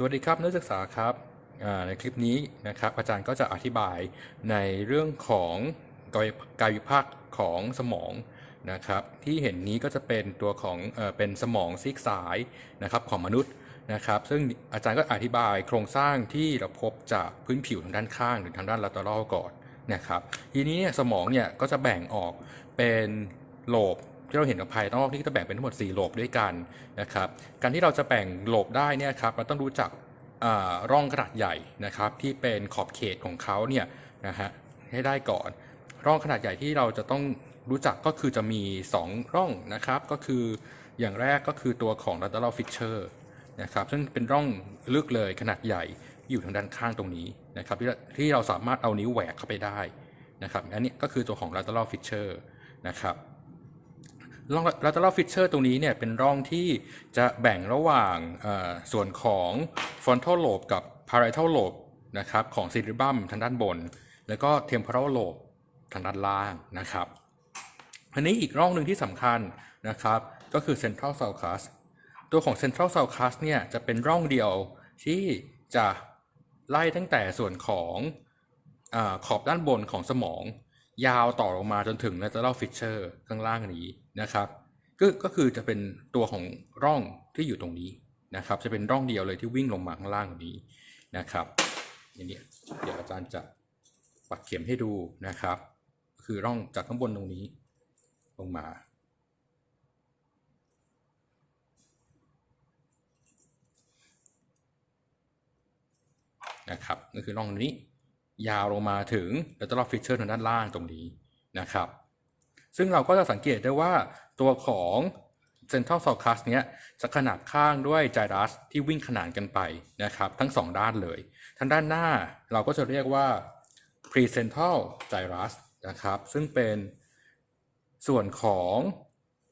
สวัสดีครับนักศึกษาครับในคลิปนี้นะครับอาจารย์ก็จะอธิบายในเรื่องของกายกายวิภาคของสมองนะครับที่เห็นนี้ก็จะเป็นตัวของเอเป็นสมองซีกซ้ายนะครับของมนุษย์นะครับซึ่งอาจารย์ก็อธิบายโครงสร้างที่เราพบจากพื้นผิวทางด้านข้างหรือทางด้าน lateral ก่อนนะครับทีนี้เนี่ยสมองเนี่ยก็จะแบ่งออกเป็นโลบ ที่เราเห็นกับภายนอกนี่จะแบ่งเป็นทั้งหมด 4โลบด้วยกันนะครับ การที่เราจะแบ่งโลบได้เนี่ยครับเราต้องรู้จักอ่าร่องขนาดใหญ่นะครับที่เป็นขอบเขตของเขาเนี่ยนะฮะให้ได้ก่อน ร่องขนาดใหญ่ที่เราจะต้องรู้จักก็คือจะมี 2 ร่องนะครับ ก็คืออย่างแรกก็คือตัวของ lateral fissure นะครับซึ่งเป็นร่องลึกเลยขนาดใหญ่อยู่ทางด้านข้างตรงนี้นะครับที่ที่เราสามารถเอานิ้วแหวกเข้าไปได้นะครับอันนี้ก็คือตัวของ lateral fissure นะครับ ร่อง lateral fissure ตรงนี้เนี่ยเป็นร่องที่จะแบ่งระหว่างส่วนของ frontal lobe กับ parietal lobe นะครับของ cerebrum ทางด้านบน แล้วก็ temporal lobe ทางด้านล่างนะครับอันนี้อีกร่องหนึ่งที่สำคัญนะครับก็คือ central sulcus ตัวของ central sulcus เนี่ยจะเป็นร่องเดียวที่จะไล่ตั้งแต่ส่วนของอขอบด้านบนของสมอง ยาวต่อลงมาจนถึง lateral fissure ข้างล่างนี้นะครับก็ก็คือจะเป็นตัวของร่องที่อยู่ตรงนี้นะครับ จะเป็นร่องเดียวเลยที่วิ่งลงมาข้างล่างตรงนี้นะครับอย่างนี้เดี๋ยวอาจารย์จะปักเข็มให้ดูนะครับ คือร่องจากข้างบนตรงนี้ลงมานะครับก็คือร่องนี้ ยาวลงมาถึง lateral fissure ทางด้านล่างตรงนี้นะครับ ซึ่งเราก็จะสังเกตได้ว่าตัวของ central sulcus เนี้ยจะขนาบข้างด้วย gyrus ที่วิ่งขนานกันไปนะครับ ทั้งสองด้านเลย ทางด้านหน้าเราก็จะเรียกว่า precentral gyrus นะครับ ซึ่งเป็นส่วนของ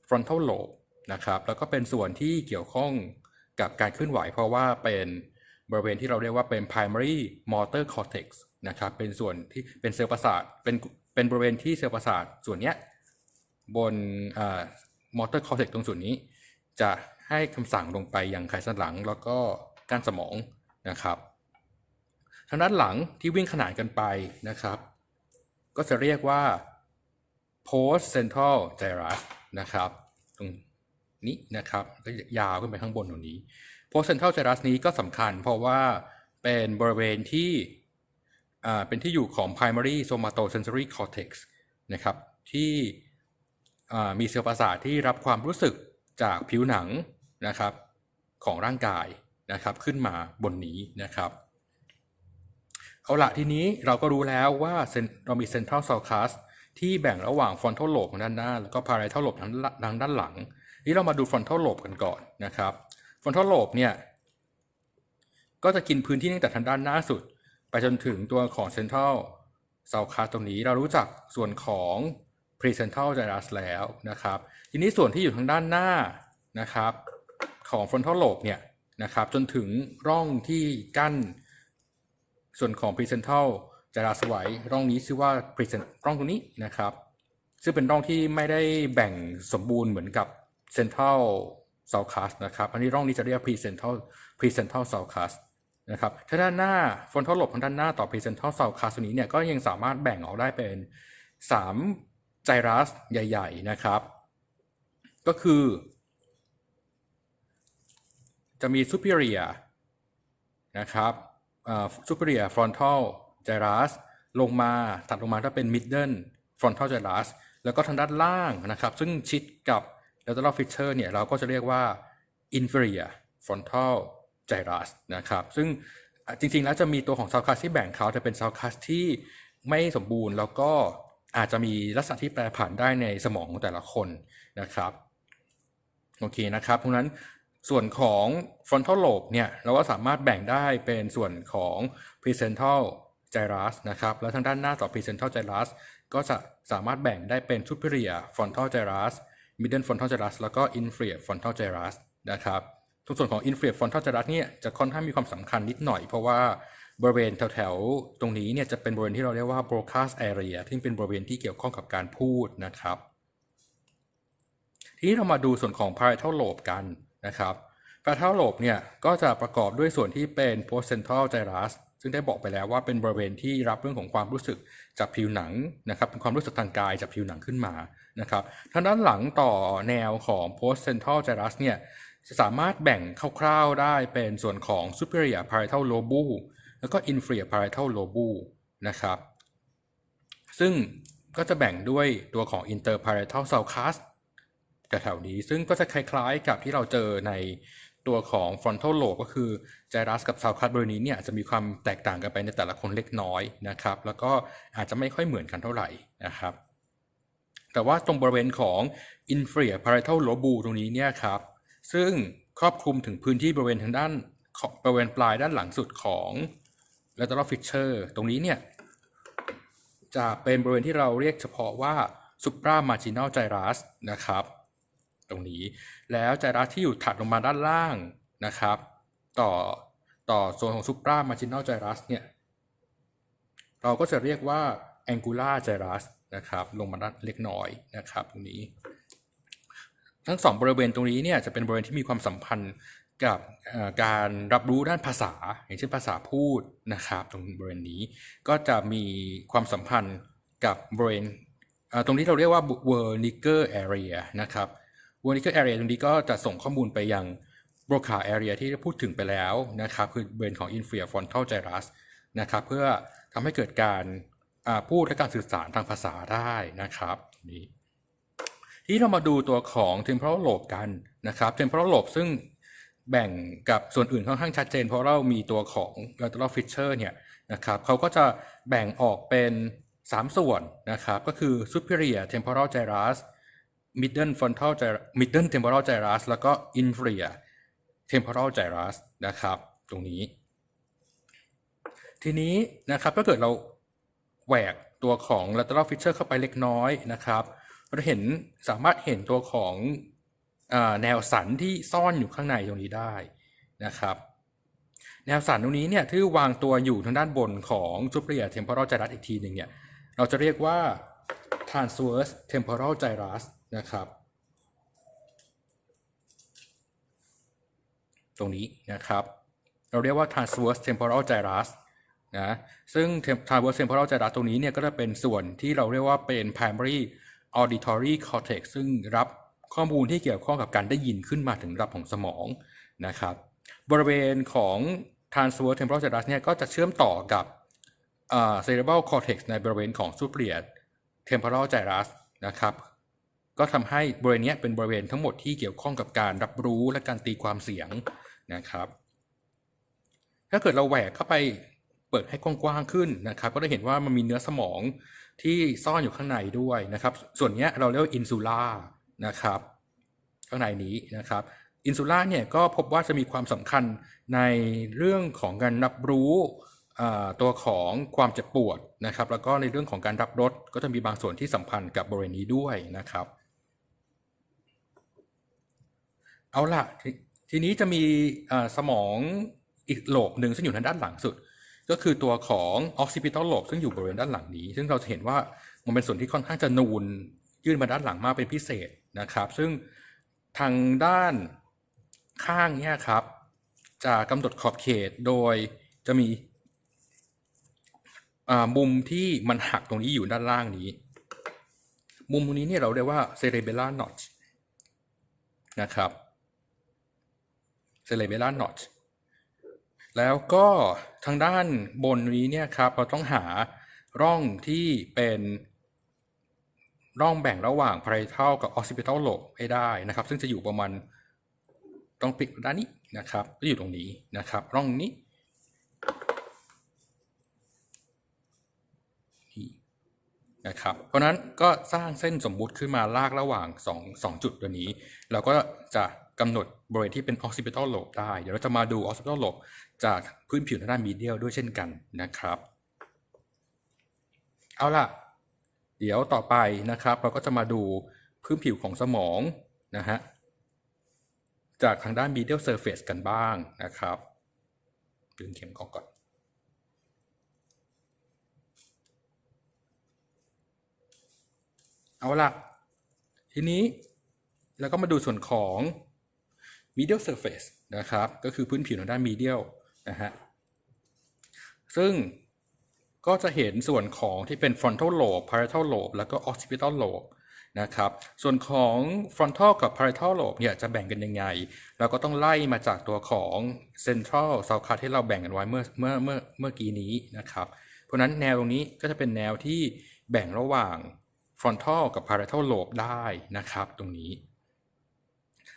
frontal lobe นะครับ แล้วก็เป็นส่วนที่เกี่ยวข้องกับการเคลื่อนไหวเพราะว่าเป็น บริเวณที่เราเรียกว่าเป็น primary motor cortex นะครับ เป็นส่วนที่เป็นเซลล์ประสาท เป็นเป็นบริเวณที่เซลล์ประสาทส่วนเนี้ยบนอ่า motor cortex ตรงส่วนนี้ จะให้คำสั่งลงไปยังไขสันหลังแล้วก็ก้านสมองนะครับทางด้านหลังที่วิ่งขนานกันไปนะครับ ก็จะเรียกว่า post central gyrus นะครับ นี้นะครับก็ยาวขึ้นไปข้างบนตรงนี้ post central gyrus นี้ก็สำคัญเพราะว่าเป็นบริเวณที่เป็นที่อยู่ของ primary somatosensory cortex นะครับที่มีเซลล์ประสาทที่รับความรู้สึกจากผิวหนังนะครับของร่างกายนะครับขึ้นมาบนนี้นะครับ เอาละทีนี้เราก็รู้แล้วว่าเรามี central sulcus ที่แบ่งระหว่าง frontal lobe ทางด้านหน้า แล้วก็ parietal lobe ทางด้านทางด้านหลัง นี่เรามาดู frontal lobe กันก่อนนะครับ frontal lobe เนี่ยก็จะกินพื้นที่ตั้งแต่ทางด้านหน้าสุด ไปจนถึงตัวของ central sulcus ตรงนี้เรารู้จักส่วนของ precental gyrus แล้วนะครับ ทีนี้ส่วนที่อยู่ทางด้านหน้านะครับ ของ frontal lobe เนี่ยนะครับจนถึงร่องที่กั้นส่วนของ precental จะราสไว้ร่องนี้ชื่อว่า present ร่องตรงนี้นะครับ ซึ่งเป็นร่องที่ไม่ได้แบ่งสมบูรณ์เหมือนกับ central sulcus นะครับอันนี้ร่องนี้จะเรียก precental precental sulcus นะครับถ้าด้านหน้า frontal lobe ทางด้านหน้าต่อ precental sulcus ตัวนี้เนี่ยก็ยังสามารถแบ่งออกได้เป็น3 gyrus ใหญ่ ๆนะครับ ก็คือ จะมี superior นะครับอ่า superior frontal gyrus ลงมาตัดลงมาถ้าเป็น middle frontal gyrus แล้วก็ทางด้านล่างนะครับ ซึ่งชิดกับ lateral fissure เนี่ยเราก็จะเรียกว่า inferior frontal gyrus นะครับ ซึ่งจริงๆ แล้วจะมีตัวของ sulcus ที่แบ่งเขาแต่เป็น sulcus ที่ไม่สมบูรณ์ แล้วก็อาจจะมีลักษณะที่แปรผันได้ในสมองของแต่ละคนนะครับ โอเคนะครับเพราะนั้นส่วนของ frontal lobe เนี่ยเราก็สามารถแบ่งได้เป็นส่วนของ precental gyrus นะครับ แล้วทางด้านหน้าต่อ precental gyrus ก็จะสามารถแบ่งได้เป็น superior frontal gyrus middle frontal gyrus แล้วก็ inferior frontal gyrus นะครับทุกส่วนของ inferior frontal gyrus เนี่ยจะค่อนข้างมีความสำคัญนิดหน่อย เพราะว่าบริเวณแถวๆตรงนี้เนี่ยจะเป็นบริเวณที่เราเรียกว่า broadcast area ที่เป็นบริเวณที่เกี่ยวข้องกับการพูดนะครับ ทีนี้เรามาดูส่วนของ parietal lobe กันนะครับ parietal lobe เนี่ยก็จะประกอบด้วยส่วนที่เป็น post central gyrus ซึ่งได้บอกไปแล้วว่าเป็นบริเวณที่รับเรื่องของความรู้สึกจากผิวหนังนะครับเป็นความรู้สึกทางกายจากผิวหนังขึ้นมา นะครับทางด้านหลังต่อแนวของ post central gyrus เนี่ยจะสามารถแบ่งคร่าวๆได้เป็นส่วนของ superior parietal lobule แล้วก็ inferior parietal lobule นะครับ ซึ่งก็จะแบ่งด้วยตัวของ interparietal sulcus แถวๆนี้ ซึ่งก็จะคล้ายๆกับที่เราเจอในตัวของ frontal lobe ก็คือ gyrus กับ sulcus บริเวณนี้เนี่ยจะมีความแตกต่างกันไปในแต่ละคนเล็กน้อยนะครับ แล้วก็อาจจะไม่ค่อยเหมือนกันเท่าไหร่นะครับ แต่ว่าตรงบริเวณของ inferior parietal lobule ตรงนี้เนี่ยครับ ซึ่งครอบคลุมถึงพื้นที่บริเวณทางด้านบริเวณปลายด้านหลังสุดของ lateral fissure ตรงนี้เนี่ย จะเป็นบริเวณที่เราเรียกเฉพาะว่า supra marginal gyrus นะครับ ตรงนี้แล้ว gyrus ที่อยู่ถัดลงมาด้านล่างนะครับ ต่อต่อโซนของ supra marginal gyrus เนี่ย เราก็จะเรียกว่า angular gyrus นะครับลงมาด้านเล็กน้อยนะครับตรงนี้ ทั้งสองบริเวณตรงนี้เนี่ยจะเป็นบริเวณที่มีความสัมพันธ์กับการรับรู้ด้านภาษา อย่างเช่นภาษาพูดนะครับ ตรงบริเวณนี้ก็จะมีความสัมพันธ์กับบริเวณตรงนี้เราเรียกว่า Wernicke area นะครับ Wernicke area ตรงนี้ก็จะส่งข้อมูลไปยัง Broca area ที่พูดถึงไปแล้วนะครับ คือบริเวณของ inferior frontal gyrus นะครับ เพื่อทำให้เกิดการ พูดและการสื่อสารทางภาษาได้นะครับนี่ทีนี้เรามาดูตัวของ temporal lobe กันนะครับ temporal lobe ซึ่งแบ่งกับส่วนอื่นค่อนข้างชัดเจน เพราะเรามีตัวของ lateral fissure เนี่ยนะครับเขาก็จะแบ่งออกเป็น 3 ส่วนนะครับ ก็คือ superior temporal gyrus middle frontal gyrus middle temporal gyrus แล้วก็ inferior temporal gyrus นะครับ ตรงนี้ ทีนี้นะครับถ้าเกิดเรา แหวกตัวของ lateral fissure เข้าไปเล็กน้อยนะครับ เราเห็นสามารถเห็นตัวของอแนวสันที่ซ่อนอยู่ข้างในตรงนี้ได้นะครับ แนวสันตรงนี้เนี่ยที่วางตัวอยู่ทางด้านบนของ superior temporal gyrus อีกทีหนึ่งเนี่ยเราจะเรียกว่า transverse temporal gyrus นะครับตรงนี้นะครับ เราเรียกว่า transverse temporal gyrus นะซึ่ง transverse temporal gyrus ตรงนี้เนี่ยก็จะเป็นส่วนที่เราเรียกว่าเป็น primary auditory cortex ซึ่งรับข้อมูลที่เกี่ยวข้องกับการได้ยินขึ้นมาถึงระดับของสมองนะครับ บริเวณของ transverse temporal gyrus เนี่ยก็จะเชื่อมต่อกับอ่า cerebral cortex ในบริเวณของ superior temporal gyrus นะครับ ก็ทำให้บริเวณนี้เป็นบริเวณทั้งหมดที่เกี่ยวข้องกับการรับรู้และการตีความเสียงนะครับ ถ้าเกิดเราแหวกเข้าไป ปิดให้กว้างๆขึ้นนะครับ ก็จะเห็นว่ามันมีเนื้อสมองที่ซ่อนอยู่ข้างในด้วยนะครับ ส่วนนี้เราเรียกว่าอินซูล่านะครับ ข้างในนี้นะครับอินซูล่าเนี่ยก็พบว่าจะมีความสำคัญในเรื่องของการรับรู้ตัวของความเจ็บปวดนะครับ แล้วก็ในเรื่องของการรับรสก็จะมีบางส่วนที่สัมพันธ์กับบริเวณนี้ด้วยนะครับ เอาล่ะททีนี้จะมีอ่าสมองอีกโลบหนึ่งซึ่งอยู่ทางด้านหลังสุด ก็คือตัวของ occipital lobe ซึ่งอยู่บริเวณด้านหลังนี้ ซึ่งเราจะเห็นว่ามันเป็นส่วนที่ค่อนข้างจะนูนยื่นมาด้านหลังมากเป็นพิเศษนะครับ ซึ่งทางด้านข้างเนี่ยครับ จะกำหนดขอบเขตโดยจะมีมุมที่มันหักตรงนี้อยู่ด้านล่างนี้ มุมตรงนี้เนี่ยเราเรียกว่า cerebellar notch นะครับ cerebellar notch แล้วก็ทางด้านบนนี้เนี่ยครับเราต้องหาร่องที่เป็นร่องแบ่งระหว่าง parietal กับ occipital lobe ให้ได้นะครับ ซึ่งจะอยู่ประมาณตรงปีกด้านนี้นะครับก็อยู่ตรงนี้นะครับ ร่องนี้นี่นะครับเพราะฉะนั้นก็สร้างเส้นสมมุติขึ้นมาลากระหว่าง 2 2 จุดตัวนี้ เราก็จะกำหนดบริเวณที่เป็น occipital lobe ได้ เดี๋ยวเราจะมาดู occipital lobe จากพื้นผิวทางด้าน medial ด้วยเช่นกันนะครับ เอาล่ะ เดี๋ยวต่อไปนะครับ เราก็จะมาดูพื้นผิวของสมองนะฮะจากทางด้าน medial surface กันบ้างนะครับดึงเข็มออกก่อนเอาล่ะทีนี้เราก็มาดูส่วนของ medial surface นะครับ ก็คือพื้นผิวทางด้าน medial นะฮะ ซึ่งก็จะเห็นส่วนของที่เป็น frontal lobe parietal lobe แล้วก็ occipital lobe นะครับ ส่วนของ frontal กับ parietal lobe เนี่ยจะแบ่งกันยังไง เราก็ต้องไล่มาจากตัวของ central sulcus ที่เราแบ่งกันไว้เมื่อเมื่อเมื่อเมื่อกี้นี้นะครับ เพราะฉะนั้นแนวตรงนี้ก็จะเป็นแนวที่แบ่งระหว่าง frontal กับ parietal lobe ได้นะครับ ตรงนี้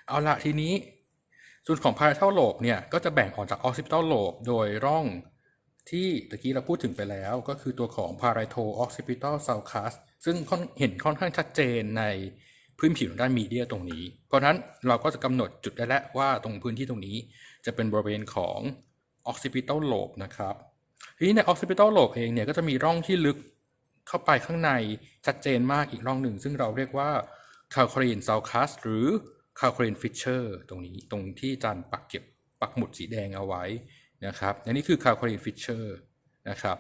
เอาละทีนี้ ส่วนของ parietal lobe เนี่ยก็จะแบ่งออกจาก occipital lobe โดยร่องที่ตะกี้เราพูดถึงไปแล้ว ก็คือตัวของ parieto occipital sulcus ซึ่งค่อนเห็นค่อนข้างชัดเจนในพื้นผิวด้านมีเดียตรงนี้ เพราะฉะนั้นเราก็จะกำหนดจุดได้แล้วว่าตรงพื้นที่ตรงนี้จะเป็นบริเวณของ occipital lobe นะครับ ทีนี้ใน occipital lobe เองเนี่ยก็จะมีร่องที่ลึกเข้าไปข้างในชัดเจนมากอีกร่องหนึ่ง ซึ่งเราเรียกว่า calcarine sulcus หรือ calcarine fissure ตรงนี้ตรงที่จารย์ปักเก็บปักหมุดสีแดงเอาไว้นะครับอันนี้คือ calcarine fissure นะครับ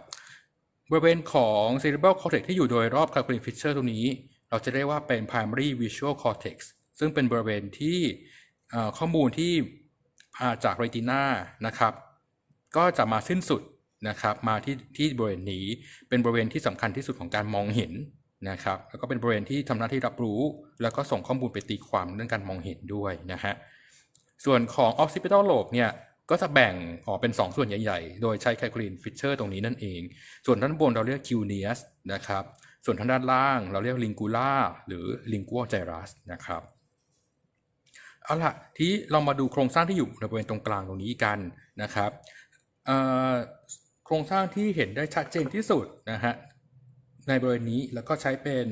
บริเวณของ cerebral cortex ที่อยู่โดยรอบ calcarine fissure ตรงนี้ เราจะเรียกว่าเป็น primary visual cortex ซึ่งเป็นบริเวณที่ข้อมูลที่มาจาก retina นะครับ ก็จะมาสิ้นสุดนะครับมาที่ที่บริเวณนี้เป็นบริเวณที่สำคัญที่สุดของการมองเห็น นะครับแล้วก็เป็นบริเวณที่ทำหน้าที่รับรู้ แล้วก็ส่งข้อมูลไปตีความเรื่องการมองเห็นด้วยนะฮะส่วนของ occipital lobe เนี่ยก็จะแบ่งออกเป็น 2 ส่วนใหญ่ ๆ โดยใช้ calculin fissure ตรงนี้นั่นเอง ส่วนด้านบนเราเรียก cuneus นะครับส่วนทางด้านล่างเราเรียก lingula หรือ lingual gyrus นะครับเอาล่ะที่เรามาดูโครงสร้างที่อยู่ในบริเวณตรงกลางตรงนี้กันนะครับโครงสร้างที่เห็นได้ชัดเจนที่สุดนะฮะ ในบริเวณนี้แล้วก็ใช้เป็น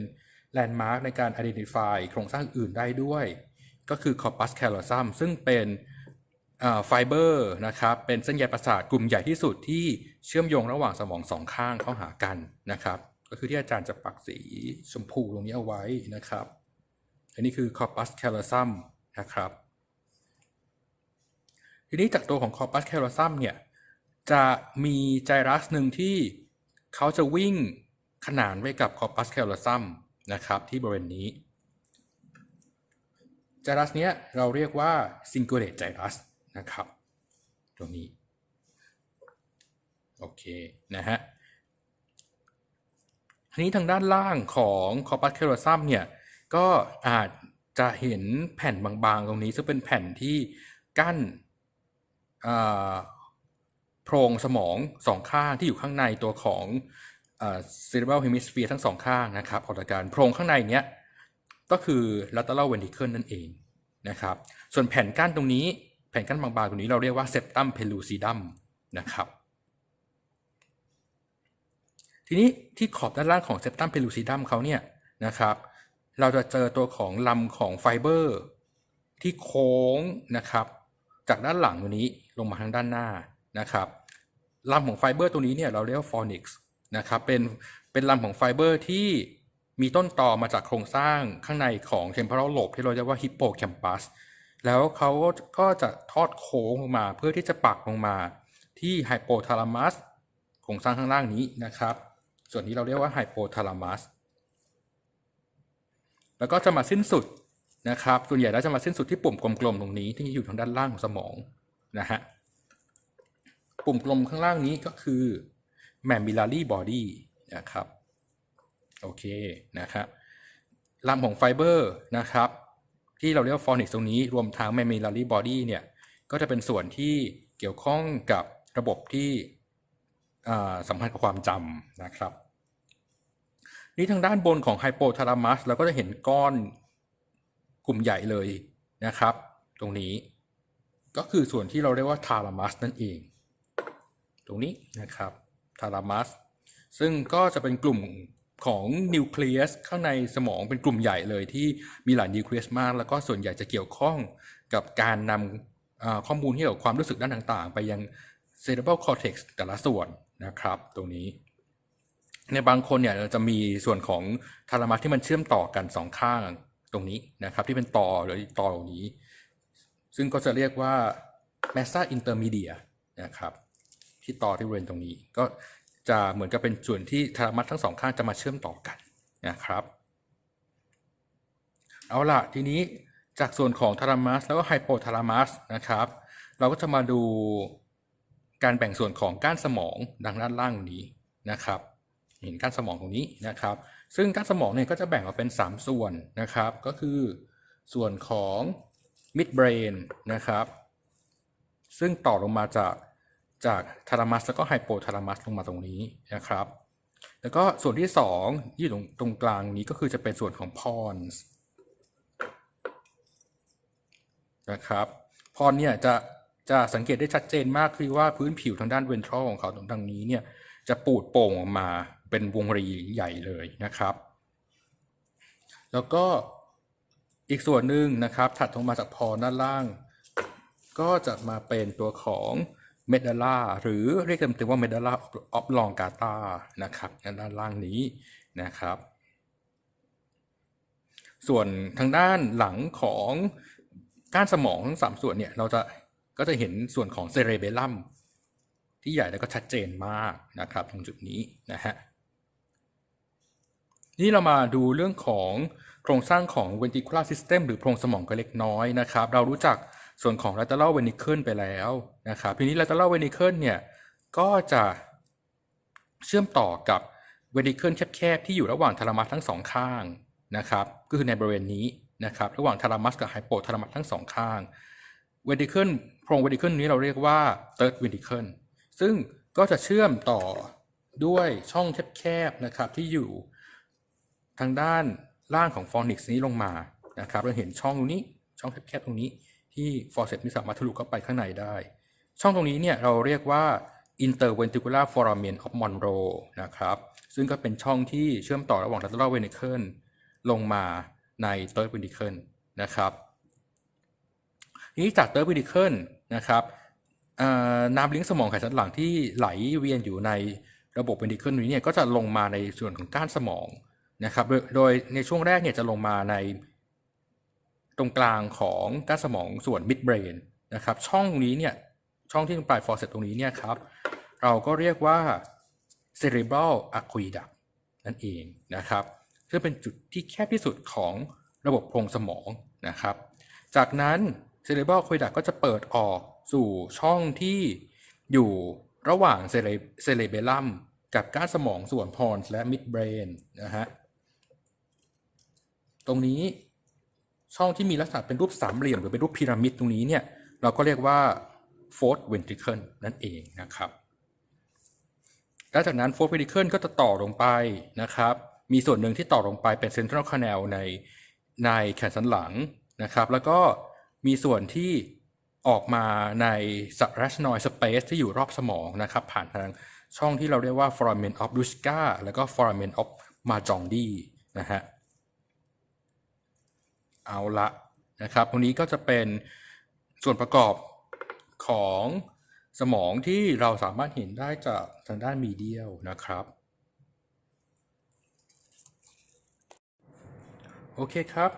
แลนด์มาร์กในการ identify โครงสร้างอื่นได้ด้วย ก็คือ corpus callosum ซึ่งเป็นไฟเบอร์นะครับ เป็นเส้นใยประสาทกลุ่มใหญ่ที่สุดที่เชื่อมโยงระหว่างสมองสองข้างเข้าหากันนะครับ ก็คือที่อาจารย์จะปักสีชมพูตรงนี้เอาไว้นะครับ อันนี้คือ corpus callosum นะครับ ทีนี้จากตัวของ corpus callosum เนี่ย จะมีไจรัสหนึ่งที่เขาจะวิ่ง ขนานไว้กับ corpus callosum นะครับที่บริเวณนี้จรัสเนี้ยเราเรียกว่า cingulate gyrus นะครับ ตรงนี้ โอเค นะฮะทีนี้ทางด้านล่างของ corpus callosum เนี่ย ก็อาจจะเห็นแผ่นบางๆ ตรงนี้ ซึ่งเป็นแผ่นที่กั้นอ่าโพรงสมองสองข้างที่อยู่ข้างในตัวของ อ่า cerebral hemisphere ทั้งสองข้างนะครับออกจากกันโพรงข้างในเนี้ยก็คือ lateral ventricle นั่นเองนะครับ ส่วนแผ่นกั้นตรงนี้แผ่นกั้นบางๆตรงนี้เราเรียกว่า septum pellucidum นะครับ ทีนี้ที่ขอบด้านล่างของ septum pellucidum เขาเนี่ยนะครับ เราจะเจอตัวของลำของไฟเบอร์ที่โค้งนะครับ จากด้านหลังตัวนี้ลงมาทางด้านหน้านะครับลำของไฟเบอร์ตัวนี้เนี่ยเราเรียกว่า fornix น นะครับเป็นเป็นลำของไฟเบอร์ที่มีต้นต่อมาจากโครงสร้างข้างในของ temporal lobe ที่เราเรียกว่า hippocampus แล้วเขาก็จะทอดโค้งลงมาเพื่อที่จะปักลงมาที่ hypothalamus โครงสร้างข้างล่างนี้นะครับ ส่วนนี้เราเรียกว่า hypothalamus แล้วก็จะมาสิ้นสุดนะครับ ส่วนใหญ่แล้วจะมาสิ้นสุดที่ปุ่มกลมๆตรงนี้ที่อยู่ทางด้านล่างของสมองนะฮะปุ่มกลมข้างล่างนี้ก็คือ mammillary body นะครับ โอเคนะครับลำของไฟเบอร์นะครับที่เราเรียกว่าฟอนิกตรงนี้รวมทั้ง mammillary body เนี่ยก็จะเป็นส่วนที่เกี่ยวข้องกับระบบที่สัมพันธ์กับความจำนะครับ นี่ทางด้านบนของไฮโปทาลามัสเราก็จะเห็นก้อนกลุ่มใหญ่เลยนะครับ ตรงนี้ก็คือส่วนที่เราเรียกว่าทาลามัสนั่นเอง ตรงนี้นะครับ ทาลามัส ซึ่งก็จะเป็นกลุ่มของนิวเคลียสข้างในสมองเป็นกลุ่มใหญ่เลยที่มีหลายนิวเคลียสมาก แล้วก็ส่วนใหญ่จะเกี่ยวข้องกับการนำข้อมูลที่เกี่ยวกับความรู้สึกด้านต่างๆ ไปยัง cerebral cortex แต่ละส่วนนะครับตรงนี้ ในบางคนเนี่ยเราจะมีส่วนของทารามัสที่มันเชื่อมต่อกันสองข้างตรงนี้นะครับที่เป็นต่อหรือต่อตรงนี้ ซึ่งก็จะเรียกว่า massa intermedia นะครับ ที่ต่อที่บริเวณตรงนี้ ก็จะเหมือนกับเป็นส่วนที่ทารามัสทั้งสองข้างจะมาเชื่อมต่อกันนะครับ เอาล่ะทีนี้จากส่วนของทารามัสแล้วก็ไฮโปทารามัสนะครับ เราก็จะมาดูการแบ่งส่วนของก้านสมองดังด้านล่างนี้นะครับ เห็นก้านสมองตรงนี้นะครับ ซึ่งก้านสมองเนี่ยก็จะแบ่งออกเป็น 3 ส่วนนะครับ ก็คือส่วนของ mid brain นะครับ ซึ่งต่อลงมาจาก จากทารามัสแล้วก็ไฮโปทารามัสลงมาตรงนี้นะครับ แล้วก็ส่วนที่2ที่อยู่ตรงตรงกลางนี้ก็คือจะเป็นส่วนของพอนส์นะครับพอนเนี่ยจะจะสังเกตได้ชัดเจนมากคือว่าพื้นผิวทางด้านเวนทรัลของเขาตรงทางนี้เนี่ยจะปูดโป่งออกมาเป็นวงรีใหญ่เลยนะครับ แล้วก็อีกส่วนหนึ่งนะครับถัดลงมาจากพอนด้านล่าง ก็จะมาเป็นตัวของ เมดัลล่าหรือเรียกเต็มๆว่าเมดัลล่าออฟลองกาตานะครับด้านล่างนี้นะครับ ส่วนทางด้านหลังของก้านสมองทั้งสามส่วนเนี่ยเราจะก็จะเห็นส่วนของเซเรเบลลัมที่ใหญ่แล้วก็ชัดเจนมากนะครับตรงจุดนี้นะฮะนี่เรามาดูเรื่องของโครงสร้างของ ventricular system หรือโพรงสมองกันเล็กน้อยนะครับ เรารู้จัก ส่วนของ lateral ventricle ไปแล้วนะครับทีนี้ lateral ventricle เนี่ยก็จะเชื่อมต่อกับ ventricle แคบๆที่อยู่ระหว่างทารามัสทั้งสองข้างนะครับก็คือในบริเวณนี้นะครับระหว่างทารามัสกับไฮโปทารามัสทั้งสองข้าง ventricle โพรง ventricle นี้เราเรียกว่า third ventricle ซึ่งก็จะเชื่อมต่อด้วยช่องแคบๆนะครับที่อยู่ทางด้านล่างของฟอนิกส์นี้ลงมานะครับเราเห็นช่องตรงนี้ช่องแคบๆตรงนี้ ที่ฟอร์เซตไม่สามารถทะลุเข้าไปข้างในได้ ช่องตรงนี้เนี่ยเราเรียกว่า interventricular foramen of Monroe นะครับ ซึ่งก็เป็นช่องที่เชื่อมต่อระหว่าง lateral ventricle ลงมาใน third ventricle นะครับนี้จาก third ventricle นะครับน้ำเลี้ยงสมองไขสันหลังที่ไหลเวียนอยู่ในระบบ ventricle นี้เนี่ยก็จะลงมาในส่วนของก้านสมองนะครับ โดยในช่วงแรกเนี่ยจะลงมาใน ตรงกลางของก้านสมองส่วน mid brain นะครับ ช่องตรงนี้เนี่ย ช่องที่ตรงปลาย faucet ตรงนี้เนี่ยครับ เราก็เรียกว่า cerebral aqueduct นั่นเองนะครับซึ่งเป็นจุดที่แคบที่สุดของระบบโพรงสมองนะครับ จากนั้น cerebral aqueduct ก็จะเปิดออกสู่ช่องที่อยู่ระหว่างเซเลเบลัมกับก้านสมองส่วนพอนและ mid brain นะฮะ ตรงนี้ ช่องที่มีลักษณะเป็นรูปสามเหลี่ยม หรือเป็นรูปพีระมิดตรงนี้เนี่ยเราก็เรียกว่า fourth ventricle นั่นเองนะครับแล้วจากนั้น fourth ventricle ก็จะต่อลงไปนะครับ มีส่วนหนึ่งที่ต่อลงไปเป็น central canal ในในแขนสันหลังนะครับ แล้วก็มีส่วนที่ออกมาใน subarachnoid space ที่อยู่รอบสมองนะครับ ผ่านทางช่องที่เราเรียกว่า foramen of Luschka แล้วก็ foramen of Majondi นะฮะ เอาละนะครับตรงนี้ก็จะเป็นส่วนประกอบของสมองที่เราสามารถเห็นได้จากทางด้านมีเดียลนะครับ โอเคครับ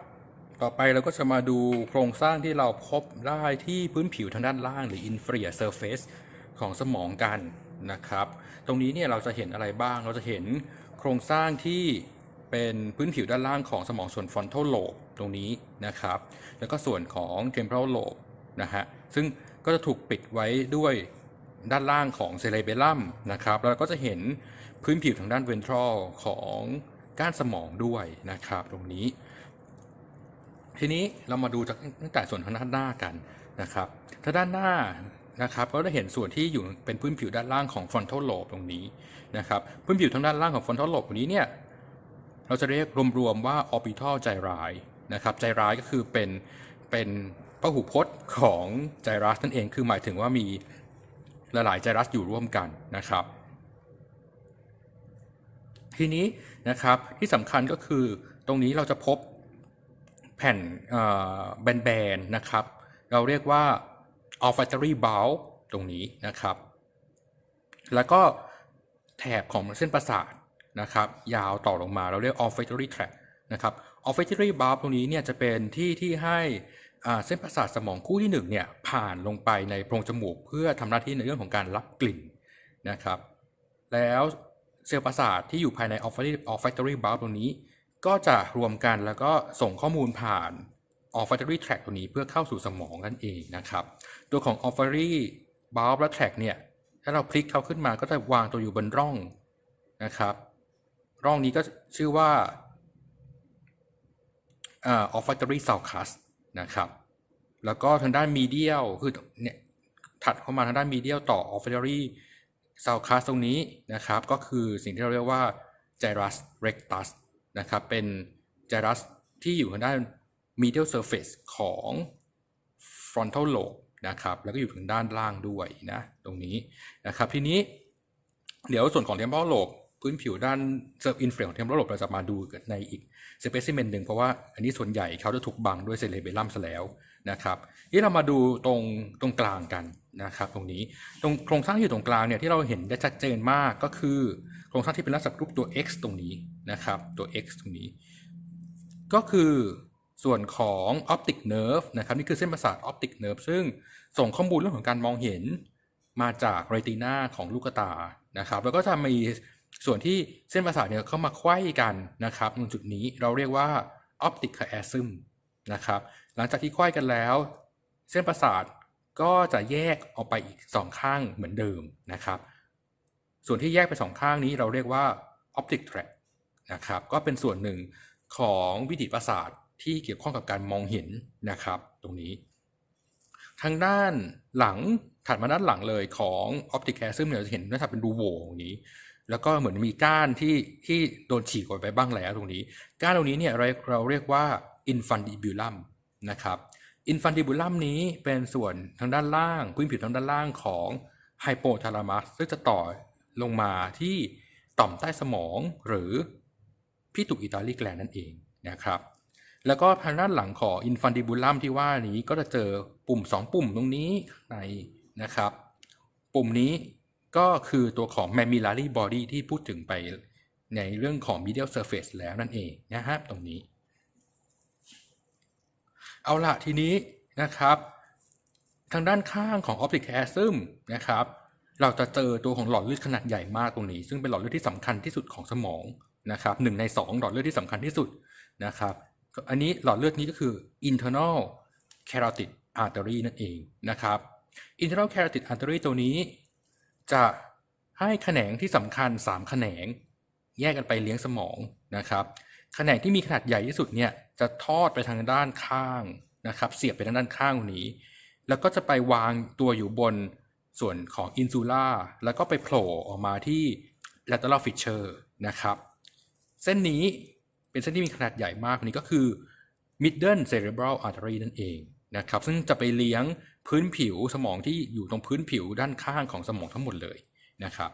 ต่อไปเราก็จะมาดูโครงสร้างที่เราพบได้ที่พื้นผิวทางด้านล่างหรือ inferior surface ของสมองกันนะครับ ตรงนี้เนี่ยเราจะเห็นอะไรบ้าง เราจะเห็นโครงสร้างที่เป็นพื้นผิวด้านล่างของสมองส่วน frontal lobe ตรงนี้นะครับ แล้วก็ส่วนของ temporal lobe นะฮะ ซึ่งก็จะถูกปิดไว้ด้วยด้านล่างของ cerebellum นะครับ แล้วก็จะเห็นพื้นผิวทางด้าน ventral ของก้านสมองด้วยนะครับ ตรงนี้ ทีนี้เรามาดูจากตั้งแต่ส่วนทางด้านหน้ากันนะครับถ้าด้านหน้านะครับก็จะเห็นส่วนที่อยู่เป็นพื้นผิวด้านล่างของ frontal lobe ตรงนี้นะครับพื้นผิวทางด้านล่างของ frontal lobe ตรงนี้เนี่ยเราจะเรียกรวมๆว่า orbital gyrus นะครับ gyrus ก็คือเป็นเป็นพหูพจน์ของ gyrus นั่นเองคือหมายถึงว่ามีหลายๆ gyrus อยู่ร่วมกันนะครับ ทีนี้นะครับที่สำคัญก็คือตรงนี้เราจะพบแผ่นแบนๆนะครับ เราเรียกว่า olfactory bulb ตรงนี้นะครับ แล้วก็แถบของเส้นประสาทนะครับ ยาวต่อลงมาเราเรียก olfactory tract นะครับ olfactory bulb ตรงนี้เนี่ยจะเป็นที่ที่ให้เส้นประสาทสมองคู่ที่1เนี่ยผ่านลงไปในโพรงจมูก เพื่อทำหน้าที่ในเรื่องของการรับกลิ่นนะครับ แล้วเซลล์ประสาทที่อยู่ภายใน olfactory bulb ตรงนี้ ก็จะรวมกันแล้วก็ส่งข้อมูลผ่าน olfactory tract ตัวนี้เพื่อเข้าสู่สมองนั่นเองนะครับ ตัวของ olfactory bulb และ tract เนี่ยถ้าเราพลิกเขาขึ้นมาก็จะวางตัวอยู่บนร่องนะครับ ร่องนี้ก็ชื่อว่า อ่า olfactory sulcus นะครับแล้วก็ทางด้าน medial คือเนี่ยถัดเข้ามาทางด้าน medial ต่อ olfactory sulcus ตรงนี้นะครับ ก็คือสิ่งที่เราเรียกว่า gyrus rectus นะครับ เป็น gyrus ที่อยู่ทางด้าน medial surface ของ frontal lobe นะครับ แล้วก็อยู่ทางด้านล่างด้วยนะ ตรงนี้นะครับ ทีนี้ เดี๋ยวส่วนของ temporal lobe พื้นผิวด้าน serve infrared ของ temporal lobe เราจะมาดูในอีก specimen หนึ่งเพราะว่าอันนี้ส่วนใหญ่เขาจะถูกบังด้วย cerebellum ซะแล้วนะครับนี่เรามาดูตรงตรงกลางกันนะครับตรงนี้ตรงโครงสร้างที่อยู่ตรงกลางเนี่ยที่เราเห็นได้ชัดเจนมากก็คือโครงสร้างที่เป็นลักษณะรูปตัว X ตรงนี้นะครับตัว X ตรงนี้ ก็คือส่วนของ optic nerve นะครับนี่คือเส้นประสาท optic nerve ซึ่งส่งข้อมูลเรื่องของการมองเห็นมาจาก retina ของลูกตานะครับแล้วก็จะมี ส่วนที่เส้นประสาทเนี่ยเข้ามาไขว้กันนะครับตรงจุดนี้เราเรียกว่า optic chiasm นะครับหลังจากที่ไขว้กันแล้ว เส้นประสาทก็จะแยกออกไปอีกสองข้างเหมือนเดิมนะครับส่วนที่แยกไปสองข้างนี้เราเรียกว่า optic tract นะครับก็เป็นส่วนหนึ่งของวิถีประสาทที่เกี่ยวข้องกับการมองเห็นนะครับตรงนี้ ทางด้านหลังถัดมาด้านหลังเลยของ optic chiasm เนี่ยจะเห็นว่าจะเป็นรูโหว่ตรงนี้ แล้วก็เหมือนมีก้านที่ที่โดนฉีกออกไปบ้างแล้วตรงนี้ ก้านตรงนี้เนี่ยเราเราเรียกว่า infundibulum นะครับ infundibulum นี้เป็นส่วนทางด้านล่าง พื้นผิวทางด้านล่างของ hypothalamus ซึ่งจะต่อลงมาที่ต่อมใต้สมองหรือพิตุอิตาลีแกลนนั่นเองนะครับ แล้วก็ทางด้านหลังของ infundibulum ที่ว่านี้ก็จะเจอปุ่ม 2 ปุ่มตรงนี้ในนะครับ ปุ่มนี้ ก็คือตัวของ mammillary body ที่พูดถึงไปในเรื่องของ medial surface แล้วนั่นเองนะครับตรงนี้ เอาละทีนี้นะครับ ทางด้านข้างของ optic chiasm นะครับ เราจะเจอตัวของหลอดเลือดขนาดใหญ่มากตรงนี้ ซึ่งเป็นหลอดเลือดที่สำคัญที่สุดของสมองนะครับหนึ่งในสองหลอดเลือดที่สำคัญที่สุดนะครับ อันนี้หลอดเลือดนี้ก็คือ internal carotid artery นั่นเองนะครับ internal carotid artery ตัวนี้ จะให้แขนงที่สำคัญ 3 แขนง แยกกันไปเลี้ยงสมองนะครับ แขนงที่มีขนาดใหญ่ที่สุดเนี่ยจะทอดไปทางด้านข้างนะครับ เสียบไปทางด้านข้างตรงนี้ แล้วก็จะไปวางตัวอยู่บนส่วนของอินซูล่าแล้วก็ไปโผล่ออกมาที่ lateral fissure นะครับ เส้นนี้เป็นเส้นที่มีขนาดใหญ่มากนี้ก็คือ middle cerebral artery นั่นเองนะครับ ซึ่งจะไปเลี้ยง พื้นผิวสมองที่อยู่ตรงพื้นผิวด้านข้างของสมองทั้งหมดเลยนะครับ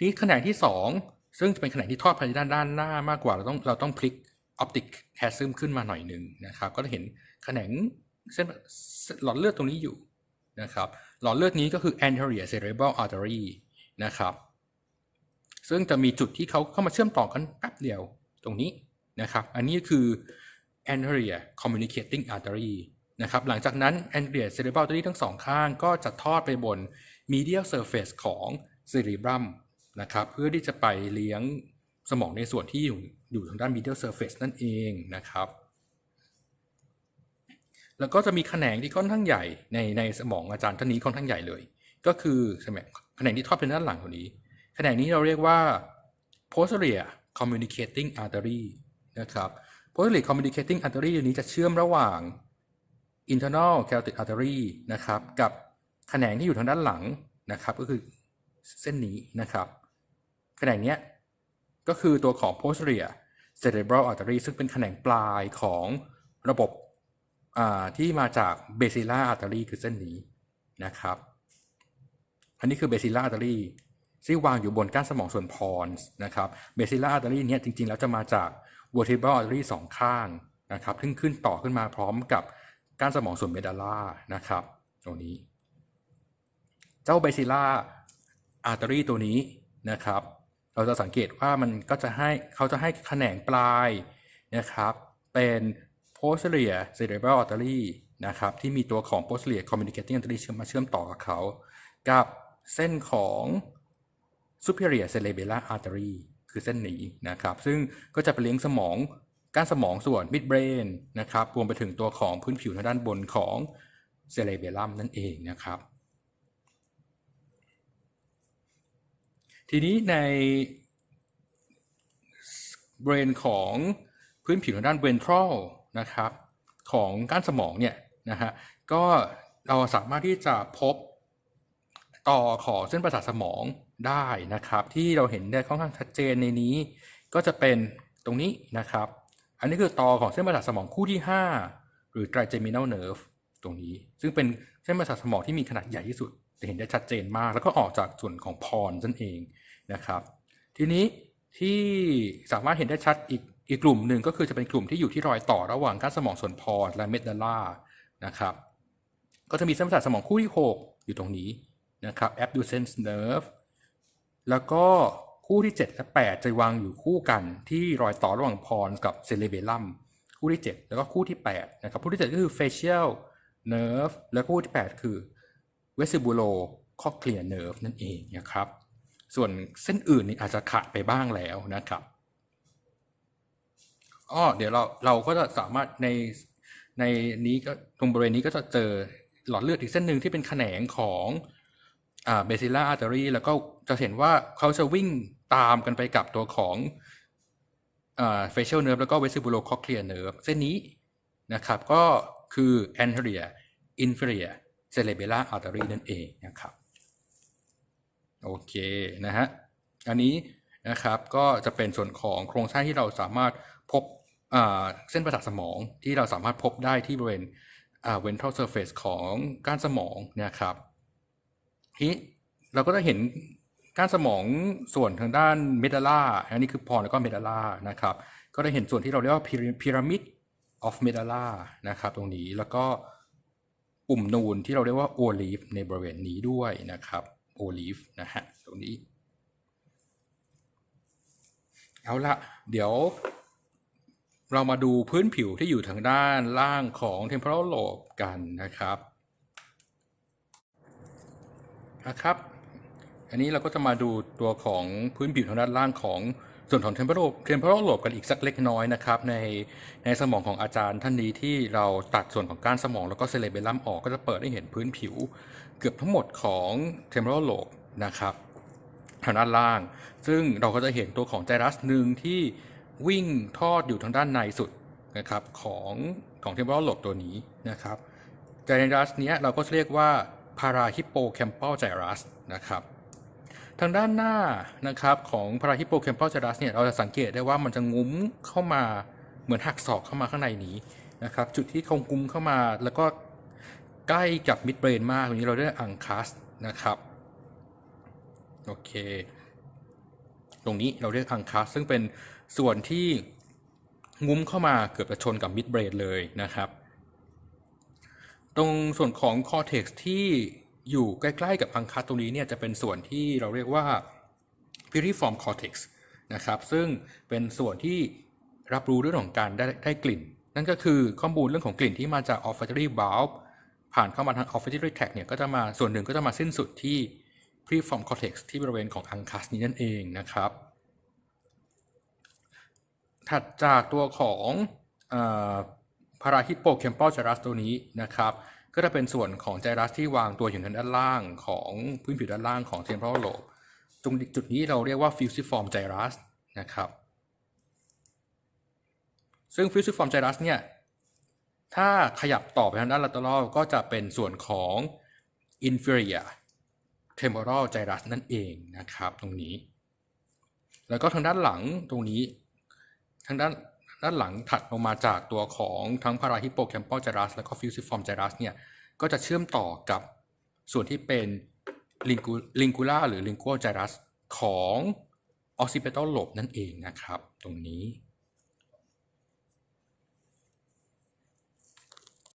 นี่แขนงที่ 2 ซึ่งจะเป็นแขนงที่ทอดไปด้านด้านหน้ามากกว่าเราต้องเราต้องพลิก optic chiasm ขึ้นมาหน่อยหนึ่งนะครับ ก็จะเห็นแขนงเส้นหลอดเลือดตรงนี้อยู่นะครับ หลอดเลือดนี้ก็คือ anterior cerebral artery นะครับ ซึ่งจะมีจุดที่เขาเข้ามาเชื่อมต่อกันแป๊บเดียวตรงนี้นะครับ อันนี้คือ anterior communicating artery นะครับหลังจากนั้น anterior cerebral artery ทั้งสองข้างก็จะทอดไปบน medial surface ของ cerebrum นะครับเพื่อที่จะไปเลี้ยงสมองในส่วนที่อยู่อยู่ทางด้าน medial surface นั่นเองนะครับ แล้วก็จะมีแขนงที่ค่อนข้างใหญ่ในในสมองอาจารย์ท่านนี้ค่อนข้างใหญ่เลย ก็คือแขนงที่ทอดเป็นด้านหลังตรงนี้แขนงนี้เราเรียกว่า posterior communicating artery นะครับ posterior communicating artery ตัวนี้จะเชื่อมระหว่าง internal carotid artery นะครับกับแขนงที่อยู่ทางด้านหลังนะครับก็คือเส้นนี้นะครับแขนงเนี้ยก็คือตัวของ posterior cerebral artery ซึ่งเป็นแขนงปลายของระบบที่มาจาก basilar artery คือเส้นนี้นะครับ อันนี้คือ basilar artery ซึ่งวางอยู่บนก้านสมองส่วนพรนะครับ basilar artery เนี้ยจริงๆ แล้วจะมาจาก vertebral artery สองข้างนะครับซึ่งขึ้นต่อขึ้นมาพร้อมกับ ก้านสมองส่วนเมดาล่านะครับตรงนี้ เจ้า basilar artery ตัวนี้นะครับ เราจะสังเกตว่ามันก็จะให้เขาจะให้แขนงปลายนะครับ เป็น posterior cerebral artery นะครับที่มีตัวของ posterior communicating artery เชื่อมมาเชื่อมต่อกับเขา กับเส้นของ superior cerebellar artery คือเส้นนี้นะครับ ซึ่งก็จะไปเลี้ยงสมอง ก้านสมองส่วน mid brain นะครับรวมไปถึงตัวของพื้นผิวทางด้านบนของเซเลเบลัมนั่นเองนะครับ ทีนี้ในเบรนของพื้นผิวทางด้าน ventral นะครับ ของก้านสมองเนี่ยนะฮะก็เราสามารถที่จะพบต่อของเส้นประสาทสมองได้นะครับ ที่เราเห็นได้ค่อนข้างชัดเจนในนี้ ก็จะเป็นตรงนี้นะครับ อันนี้คือต่อของเส้นประสาทสมองคู่ที่ 5 หรือ trigeminal nerve ตรงนี้ ซึ่งเป็นเส้นประสาทสมองที่มีขนาดใหญ่ที่สุดจะเห็นได้ชัดเจนมาก แล้วก็ออกจากส่วนของพรนั่นเองนะครับ ทีนี้ที่สามารถเห็นได้ชัดอีกอีกกลุ่มหนึ่งก็คือจะเป็นกลุ่มที่อยู่ที่รอยต่อระหว่างก้านสมองส่วนพรและเมดดัลล่านะครับก็จะมีเส้นประสาทสมองคู่ที่ 6 อยู่ตรงนี้นะครับ abducens nerve แล้วก็ คู่ที่ 7 และ 8 จะวางอยู่คู่กันที่รอยต่อระหว่างพรกับเซเลเบลัมคู่ที่ 7 แล้วก็คู่ที่8นะครับคู่ที่ 7 ก็คือ facial nerve แล้วคู่ที่ 8 คือ vestibulocochlear nerve นั่นเองนะครับ ส่วนเส้นอื่นนี่อาจจะขาดไปบ้างแล้วนะครับอ้อเดี๋ยวเราเราก็จะสามารถในในนี้ก็ตรงบริเวณนี้ก็จะเจอหลอดเลือดอีกเส้นหนึ่งที่เป็นแขนงของอ่าเบซิล่าอาร์เตอรี่แล้วก็จะเห็นว่าเขาจะวิ่ง ตามกันไปกับตัวของอ่า facial nerve แล้วก็ vestibulocochlear nerve เส้นนี้นะครับก็คือ anterior inferior cerebellar artery นั่นเองนะครับโอเคนะฮะอันนี้นะครับก็จะเป็นส่วนของโครงสร้างที่เราสามารถพบเส้นประสาทสมองที่เราสามารถพบได้ที่บริเวณ ventral surface ของก้านสมองนะครับทีเราก็จะเห็น ก้านสมองส่วนทางด้านเมด l ล่าอันนี้คือพรแล้วก็เมด l ล่านะครับก็ได้เห็นส่วนที่เราเรียกว่า pyramid of medulla นะครับตรงนี้แล้วก็ปุ่มนูนที่เราเรียกว่า olive ในบริเวณนี้ด้วยนะครับ olive นะฮะตรงนี้เอาละเดี๋ยวเรามาดูพื้นผิวที่อยู่ทางด้านล่างของ temporal lobe กันนะครับนะครับ อันนี้เราก็จะมาดูตัวของพื้นผิวทางด้านล่างของส่วนของ temporal temporal lobe กันอีกสักเล็กน้อยนะครับในในสมองของอาจารย์ท่านนี้ที่เราตัดส่วนของก้านสมองแล้วก็เซเลเบลัมออกก็จะเปิดให้เห็นพื้นผิว เกือบทั้งหมดของ temporal lobe นะครับทางด้านล่าง ซึ่งเราก็จะเห็นตัวของไจรัสหนึ่งที่วิ่งทอดอยู่ทางด้านในสุดนะครับของของเทม p ร r ล l ล b ตัวนี้นะครับไจรัสเนี้ยเราก็เรียกว่า parahippocambal gyrus นะครับ ทางด้านหน้านะครับของ parahippocambal gyrus เนี่ยเราจะสังเกตได้ว่ามันจะงุ้มเข้ามาเหมือนหักศอกเข้ามาข้างในนี้นะครับจุดที่เขางุ้มเข้ามาแล้วก็ใกล้กับ mid brain มากตรงนี้เราเรียกอังคัสนะครับโอเค ตรงนี้เราเรียกอังคัสซึ่งเป็นส่วนที่งุ้มเข้ามาเกือบจะชนกับมิดเบรดเลยนะครับ ตรงส่วนของคอเท็กซ์ที่ อยู่ใกล้ๆกับอังคัสตรงนี้เนี่ยจะเป็นส่วนที่เราเรียกว่า piriform cortex นะครับ ซึ่งเป็นส่วนที่รับรู้เรื่องของการได้ได้กลิ่น นั่นก็คือข้อมูลเรื่องของกลิ่นที่มาจาก olfactory bulb ผ่านเข้ามาทาง olfactory tract เนี่ยก็จะมาส่วนหนึ่งก็จะมาสิ้นสุดที่ piriform cortex ที่บริเวณของอังคัสนี้นั่นเองนะครับ ถัดจากตัวของพาราฮิปโปเคมปอลไจรัสตัวนี้นะครับ ก็จะเป็นส่วนของไจรัสที่วางตัวอยู่ในด้านล่างของพื้นผิวด้านล่างของเทมเพลโลบตรงจุดนี้เราเรียกว่าฟิวซิฟอร์มไจรัสนะครับ ซึ่งฟิวซิฟอร์มไจรัสเนี่ย ถ้าขยับต่อไปทางด้าน lateral ก็จะเป็นส่วนของ inferior temporal gyrus นั่นเองนะครับ ตรงนี้ แล้วก็ทางด้านหลังตรงนี้ ทางด้าน ด้านหลังถัดลงมาจากตัวของทั้ง parahippocambal gyrus และก็ฟิวซิฟอร์มเจรัสเนี่ยก็จะเชื่อมต่อกับส่วนที่เป็นลิงกูล่าหรือลิงกัวเจรัสของออซิเปตัลโลบนั่นเองนะครับ ตรงนี้